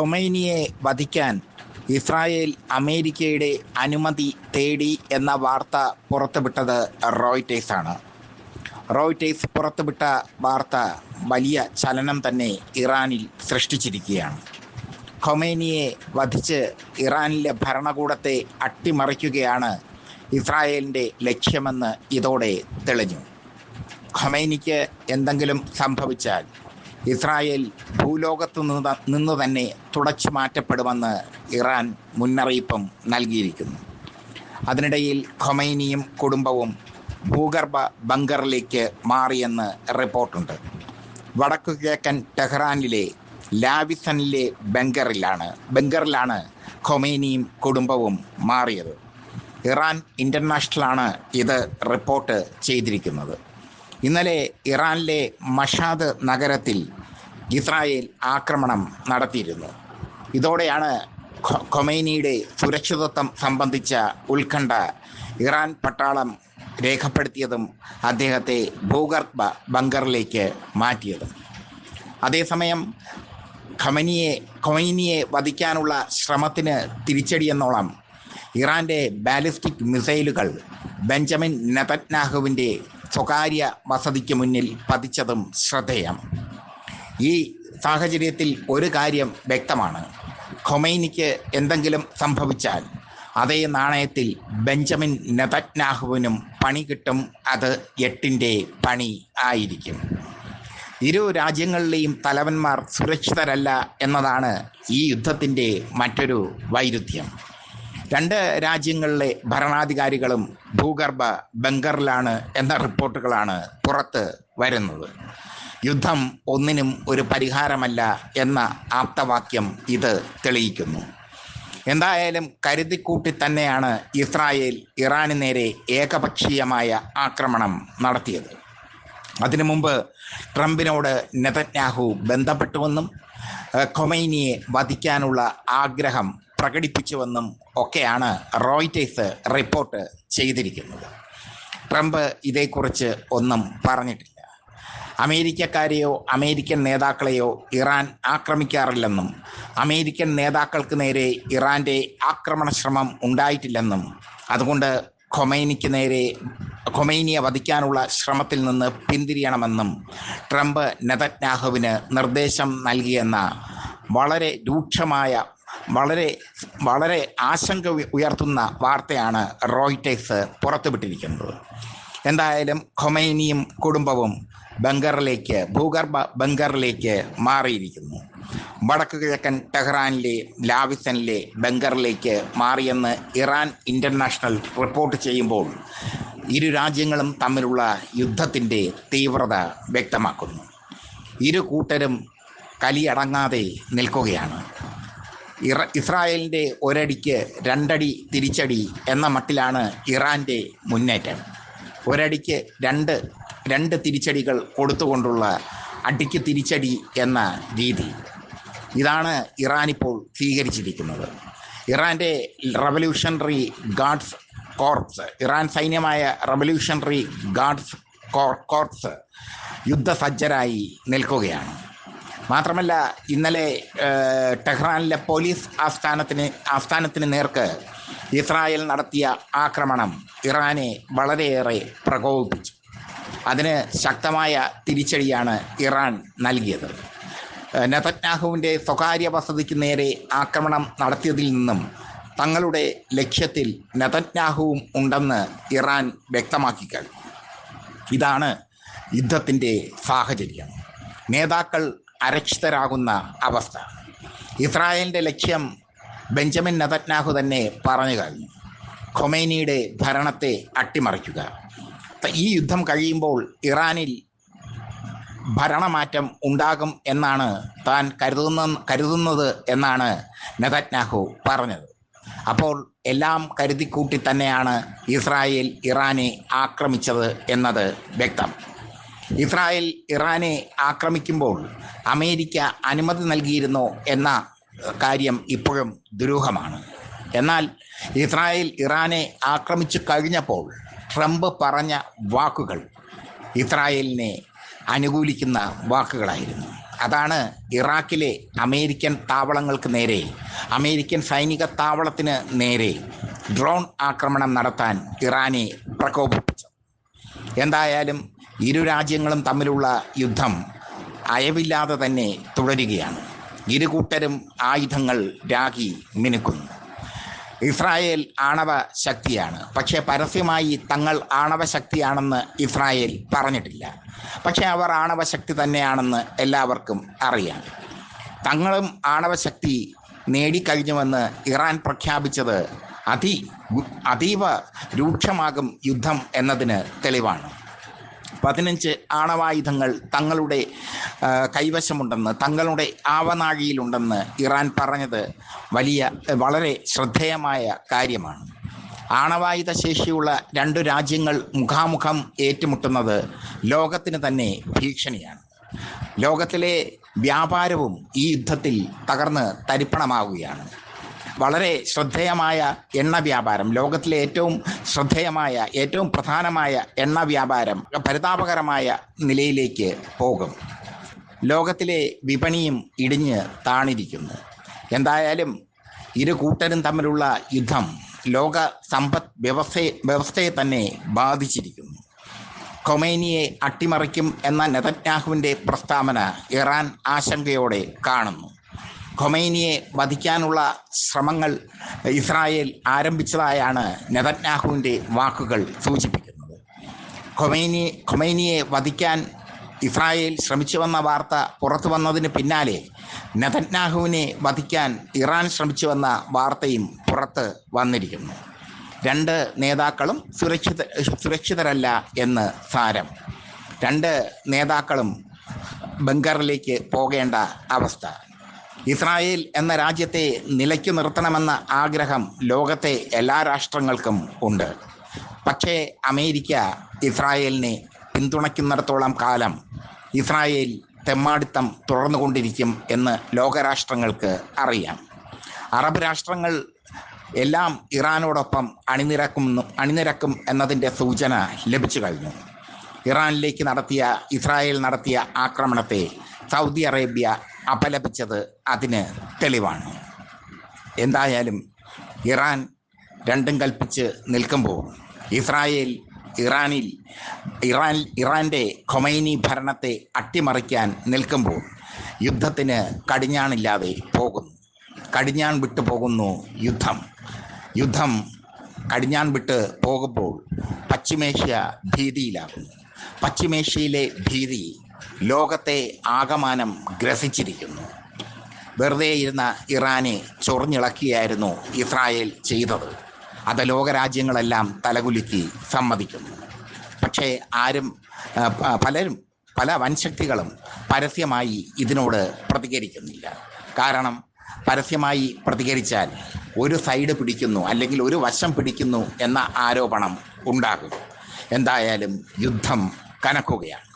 ഖൊമൈനിയെ വധിക്കാൻ ഇസ്രായേൽ അമേരിക്കയുടെ അനുമതി തേടി എന്ന വാർത്ത പുറത്തുവിട്ടത് റോയിറ്റേഴ്സാണ് റോയിറ്റേഴ്സ് പുറത്തുവിട്ട വാർത്ത വലിയ ചലനം തന്നെ ഇറാനിൽ സൃഷ്ടിച്ചിരിക്കുകയാണ്. ഖൊമേനിയെ വധിച്ച് ഇറാനിലെ ഭരണകൂടത്തെ അട്ടിമറിക്കുകയാണ് ഇസ്രായേലിന്റെ ലക്ഷ്യമെന്ന് ഇതോടെ തെളിഞ്ഞു. ഖൊമൈനിക്ക് എന്തെങ്കിലും സംഭവിച്ചാൽ ഇസ്രായേൽ ഭൂലോകത്ത് നിന്ന് തന്നെ തുടച്ചു മാറ്റപ്പെടുമെന്ന് ഇറാൻ മുന്നറിയിപ്പും നൽകിയിരിക്കുന്നു. അതിനിടയിൽ ഖൊമൈനിയും കുടുംബവും ഭൂഗർഭ ബങ്കറിലേക്ക് മാറിയെന്ന് റിപ്പോർട്ടുണ്ട്. വടക്കു കിഴക്കൻ ടെഹ്റാനിലെ ലാവിസണിലെ ബങ്കറിലാണ് ബങ്കറിലാണ് ഖൊമൈനിയും കുടുംബവും മാറിയത്. ഇറാൻ ഇന്റർനാഷണലാണ് ഇത് റിപ്പോർട്ട് ചെയ്തിരിക്കുന്നത്. ഇന്നലെ ഇറാനിലെ മഷാദ് നഗരത്തിൽ ഇസ്രായേൽ ആക്രമണം നടത്തിയിരുന്നു. ഇതോടെയാണ് ഖൊമൈനിയുടെ സുരക്ഷിതത്വം സംബന്ധിച്ച ഉത്കണ്ഠ ഇറാൻ പട്ടാളം രേഖപ്പെടുത്തിയതും അദ്ദേഹത്തെ ഭൂഗർഭ ബങ്കറിലേക്ക് മാറ്റിയതും. അതേസമയം ഖമനിയെ ഖൊമൈനിയെ വധിക്കാനുള്ള ശ്രമത്തിന് തിരിച്ചടിയെന്നോളം ഇറാന്റെ ബാലിസ്റ്റിക് മിസൈലുകൾ ബെഞ്ചമിൻ നെതന്യാഹുവിന്റെ സ്വകാര്യ വസതിക്ക് മുന്നിൽ പതിച്ചതും ശ്രദ്ധേയം. ഈ സാഹചര്യത്തിൽ ഒരു കാര്യം വ്യക്തമാണ്. ഖൊമൈനിക്ക് എന്തെങ്കിലും സംഭവിച്ചാൽ അതേ നാണയത്തിൽ ബെഞ്ചമിൻ നെതന്യാഹുവിനും പണി കിട്ടും അത് എട്ടിന്റെ പണി ആയിരിക്കും. ഇരു രാജ്യങ്ങളിലെയും തലവന്മാർ സുരക്ഷിതരല്ല എന്നതാണ് ഈ യുദ്ധത്തിന്റെ മറ്റൊരു വൈരുദ്ധ്യം. രണ്ട് രാജ്യങ്ങളിലെ ഭരണാധികാരികളും ഭൂഗർഭ ബങ്കറിലാണ് എന്ന റിപ്പോർട്ടുകളാണ് പുറത്ത് വരുന്നത്. യുദ്ധം ഒന്നിനും ഒരു പരിഹാരമല്ല എന്ന ആപ്തവാക്യം ഇത് തെളിയിക്കുന്നു. എന്തായാലും കരുതിക്കൂട്ടി തന്നെയാണ് ഇസ്രായേൽ ഇറാന് നേരെ ഏകപക്ഷീയമായ ആക്രമണം നടത്തിയത്. അതിനു മുമ്പ് ട്രംപിനോട് നെതന്യാഹു ബന്ധപ്പെട്ടുവെന്നും കൊമൈനിയെ വധിക്കാനുള്ള ആഗ്രഹം പ്രകടിപ്പിച്ചുവെന്നും ഒക്കെയാണ് റോയിറ്റേഴ്സ് റിപ്പോർട്ട് ചെയ്തിരിക്കുന്നത്. ട്രംപ് ഇതേക്കുറിച്ച് ഒന്നും പറഞ്ഞിട്ടില്ല. അമേരിക്കക്കാരെയോ അമേരിക്കൻ നേതാക്കളെയോ ഇറാൻ ആക്രമിക്കാറില്ലെന്നും അമേരിക്കൻ നേതാക്കൾക്ക് നേരെ ഇറാന്റെ ആക്രമണ ശ്രമം ഉണ്ടായിട്ടില്ലെന്നും അതുകൊണ്ട് ഖൊമൈനിക്ക് നേരെ ഖൊമൈനിയെ വധിക്കാനുള്ള ശ്രമത്തിൽ നിന്ന് പിന്തിരിയണമെന്നും ട്രംപ് നെതന്യാഹുവിന് നിർദ്ദേശം നൽകിയെന്ന വളരെ രൂക്ഷമായ വളരെ വളരെ ആശങ്ക ഉയർത്തുന്ന വാർത്തയാണ് റോയിറ്റേഴ്സ് പുറത്തുവിട്ടിരിക്കുന്നത്. എന്തായാലും ഖൊമൈനിയും കുടുംബവും ബങ്കറിലേക്ക് ഭൂഗർഭ ബങ്കറിലേക്ക് മാറിയിരിക്കുന്നു. വടക്കു കിഴക്കൻ ടെഹ്റാനിലെ ലാവിസനിലെ ബങ്കറിലേക്ക് മാറിയെന്ന് ഇറാൻ ഇന്റർനാഷണൽ റിപ്പോർട്ട് ചെയ്യുമ്പോൾ ഇരു രാജ്യങ്ങളും തമ്മിലുള്ള യുദ്ധത്തിന്റെ തീവ്രത വ്യക്തമാക്കുന്നു. ഇരു കൂട്ടരും കലിയടങ്ങാതെ നിൽക്കുകയാണ്. ഇറ ഇസ്രായേലിന്റെ ഒരടിക്ക് രണ്ടടി തിരിച്ചടി എന്ന മട്ടിലാണ് ഇറാന്റെ മുന്നേറ്റം. ഒരടിക്ക് രണ്ട് രണ്ട് തിരിച്ചടികൾ കൊടുത്തുകൊണ്ടുള്ള അടിക്ക് തിരിച്ചടി എന്ന രീതി. ഇതാണ് ഇറാൻ ഇപ്പോൾ സ്വീകരിച്ചിരിക്കുന്നത്. ഇറാന്റെ റവല്യൂഷണറി ഗാർഡ്സ് കോർപ്സ് ഇറാൻ സൈന്യമായ റവല്യൂഷണറി ഗാർഡ്സ് കോർപ്സ് യുദ്ധസജ്ജരായി നിൽക്കുകയാണ്. മാത്രമല്ല ഇന്നലെ ടെഹ്റാനിലെ പോലീസ് ആസ്ഥാനത്തിന് ആസ്ഥാനത്തിന് നേർക്ക് ഇസ്രായേൽ നടത്തിയ ആക്രമണം ഇറാനെ വളരെയേറെ പ്രകോപിപ്പിച്ചു. അതിന് ശക്തമായ തിരിച്ചടിയാണ് ഇറാൻ നൽകിയത്. നെതന്യാഹുവിന്റെ സ്വകാര്യ വസതിക്ക് നേരെ ആക്രമണം നടത്തിയതിൽ നിന്നും തങ്ങളുടെ ലക്ഷ്യത്തിൽ നെതന്യാഹുവും ഉണ്ടെന്ന് ഇറാൻ വ്യക്തമാക്കി കഴിഞ്ഞു. ഇതാണ് യുദ്ധത്തിന്റെ സാഹചര്യം. നേതാക്കൾ അരക്ഷിതരാകുന്ന അവസ്ഥ. ഇസ്രായേലിന്റെ ലക്ഷ്യം ബെഞ്ചമിൻ നെതന്യാഹു തന്നെ പറഞ്ഞു കഴിഞ്ഞു. ഖൊമൈനിയുടെ ഭരണത്തെ അട്ടിമറിക്കുക. ഈ യുദ്ധം കഴിയുമ്പോൾ ഇറാനിൽ ഭരണമാറ്റം ഉണ്ടാകും എന്നാണ് താൻ കരുതുന്ന കരുതുന്നത് എന്നാണ് നെതന്യാഹു പറഞ്ഞത്. അപ്പോൾ എല്ലാം കരുതിക്കൂട്ടി തന്നെയാണ് ഇസ്രായേൽ ഇറാനെ ആക്രമിച്ചത് എന്നത് വ്യക്തം. ഇസ്രായേൽ ഇറാനെ ആക്രമിക്കുമ്പോൾ അമേരിക്ക അനുമതി നൽകിയിരുന്നോ എന്ന കാര്യം ഇപ്പോഴും ദുരൂഹമാണ്. എന്നാൽ ഇസ്രായേൽ ഇറാനെ ആക്രമിച്ചു കഴിഞ്ഞപ്പോൾ ട്രംപ് പറഞ്ഞ വാക്കുകൾ ഇസ്രായേലിനെ അനുകൂലിക്കുന്ന വാക്കുകളായിരുന്നു. അതാണ് ഇറാഖിലെ അമേരിക്കൻ താവളങ്ങൾക്ക് നേരെ അമേരിക്കൻ സൈനിക താവളത്തിന് നേരെ ഡ്രോൺ ആക്രമണം നടത്താൻ ഇറാനെ പ്രകോപിപ്പിച്ചു എന്തായാലും ഇരു രാജ്യങ്ങളും തമ്മിലുള്ള യുദ്ധം അയവില്ലാതെ തന്നെ തുടരുകയാണ്. ഇരു കൂട്ടരും ആയുധങ്ങൾ രാഗി മിനുക്കുന്നു. ഇസ്രായേൽ ആണവ ശക്തിയാണ്. പക്ഷേ പരസ്യമായി തങ്ങൾ ആണവ ശക്തിയാണെന്ന് ഇസ്രായേൽ പറഞ്ഞിട്ടില്ല. പക്ഷേ അവർ ആണവ ശക്തി തന്നെയാണെന്ന് എല്ലാവർക്കും അറിയാം. തങ്ങളും ആണവ ശക്തി നേടിക്കഴിഞ്ഞുവെന്ന് ഇറാൻ പ്രഖ്യാപിച്ചത് അതി അതീവ രൂക്ഷമാകും യുദ്ധം എന്നതിന് തെളിവാണ്. പതിനഞ്ച് ആണവായുധങ്ങൾ തങ്ങളുടെ കൈവശമുണ്ടെന്ന് തങ്ങളുടെ ആവനാഴിയിലുണ്ടെന്ന് ഇറാൻ പറഞ്ഞത് വലിയ വളരെ ശ്രദ്ധേയമായ കാര്യമാണ്. ആണവായുധ ശേഷിയുള്ള രണ്ടു രാജ്യങ്ങൾ മുഖാമുഖം ഏറ്റുമുട്ടുന്നത് ലോകത്തിന് തന്നെ ഭീഷണിയാണ്. ലോകത്തിലെ വ്യാപാരവും ഈ യുദ്ധത്തിൽ തകർന്ന് തരിപ്പണമാവുകയാണ്. വളരെ ശ്രദ്ധേയമായ എണ്ണ വ്യാപാരം. ലോകത്തിലെ ഏറ്റവും ശ്രദ്ധേയമായ ഏറ്റവും പ്രധാനമായ എണ്ണ വ്യാപാരം പരിതാപകരമായ നിലയിലേക്ക് പോകും. ലോകത്തിലെ വിപണിയും ഇടിഞ്ഞ് താണിരിക്കുന്നു. എന്തായാലും ഇരു കൂട്ടരും തമ്മിലുള്ള യുദ്ധം ലോക സമ്പദ് വ്യവസ്ഥയെ വ്യവസ്ഥയെ തന്നെ ബാധിച്ചിരിക്കുന്നു. കൊമേനിയെ അട്ടിമറിക്കും എന്ന നെതന്യാഹുവിന്റെ പ്രസ്താവന ഇറാൻ ആശങ്കയോടെ കാണുന്നു. ഖൊമൈനിയെ വധിക്കാനുള്ള ശ്രമങ്ങൾ ഇസ്രായേൽ ആരംഭിച്ചതായാണ് നെതന്യാഹുവിന്റെ വാക്കുകൾ സൂചിപ്പിക്കുന്നത്. ഖൊമൈനി ഖൊമൈനിയെ വധിക്കാൻ ഇസ്രായേൽ ശ്രമിച്ചു വന്ന വാർത്ത പുറത്തു വന്നതിന് പിന്നാലെ നെതന്യാഹുവിനെ വധിക്കാൻ ഇറാൻ ശ്രമിച്ചു വന്ന വാർത്തയും പുറത്ത് വന്നിരിക്കുന്നു. രണ്ട് നേതാക്കളും സുരക്ഷിത സുരക്ഷിതരല്ല എന്ന് സാരം. രണ്ട് നേതാക്കളും ബംഗാറിലേക്ക് പോകേണ്ട അവസ്ഥ. ഇസ്രായേൽ എന്ന രാജ്യത്തെ നിലയ്ക്കു നിർത്തണമെന്ന ആഗ്രഹം ലോകത്തെ എല്ലാ രാഷ്ട്രങ്ങൾക്കും ഉണ്ട്. പക്ഷേ അമേരിക്ക ഇസ്രായേലിനെ പിന്തുണയ്ക്കുന്നിടത്തോളം കാലം ഇസ്രായേൽ തെമ്മാടിത്തം തുടർന്നുകൊണ്ടിരിക്കും എന്ന് ലോകരാഷ്ട്രങ്ങൾക്ക് അറിയാം. അറബ് രാഷ്ട്രങ്ങൾ എല്ലാം ഇറാനോടൊപ്പം അണിനിരക്കും അണിനിരക്കും എന്നതിന്റെ സൂചന ലഭിച്ചു കഴിഞ്ഞു. ഇറാനിലേക്ക് നടത്തിയ ഇസ്രായേൽ നടത്തിയ ആക്രമണത്തെ സൗദി അറേബ്യ അപലപിച്ചത് അതിന് തെളിവാണ്. എന്തായാലും ഇറാൻ രണ്ടും കൽപ്പിച്ച് നിൽക്കുമ്പോൾ ഇസ്രായേൽ ഇറാനിൽ ഇറാൻ ഇറാന്റെ ഖൊമൈനി ഭരണത്തെ അട്ടിമറിക്കാൻ നിൽക്കുമ്പോൾ യുദ്ധത്തിന് കടിഞ്ഞാണില്ലാതെ പോകുന്നു. കടിഞ്ഞാൺ വിട്ടു പോകുന്നു യുദ്ധം. യുദ്ധം കടിഞ്ഞാൺ വിട്ട് പോകുമ്പോൾ പശ്ചിമേഷ്യ ഭീതിയിലാകുന്നു. പശ്ചിമേഷ്യയിലെ ഭീതി ലോകത്തെ ആകമാനം ഗ്രസിച്ചിരിക്കുന്നു. വെറുതെ ഇരുന്ന ഇറാനെ ചൊറിഞ്ഞിളക്കിയായിരുന്നു ഇസ്രായേൽ ചെയ്തത്. അത് ലോകരാജ്യങ്ങളെല്ലാം തലകുലുക്കി സമ്മതിക്കുന്നു. പക്ഷേ ആരും പലരും പല വൻശക്തികളും പരസ്യമായി ഇതിനോട് പ്രതികരിക്കുന്നില്ല. കാരണം പരസ്യമായി പ്രതികരിച്ചാൽ ഒരു സൈഡ് പിടിക്കുന്നു അല്ലെങ്കിൽ ഒരു വശം പിടിക്കുന്നു എന്ന ആരോപണം ഉണ്ടാകും. എന്തായാലും യുദ്ധം കനക്കുകയാണ്.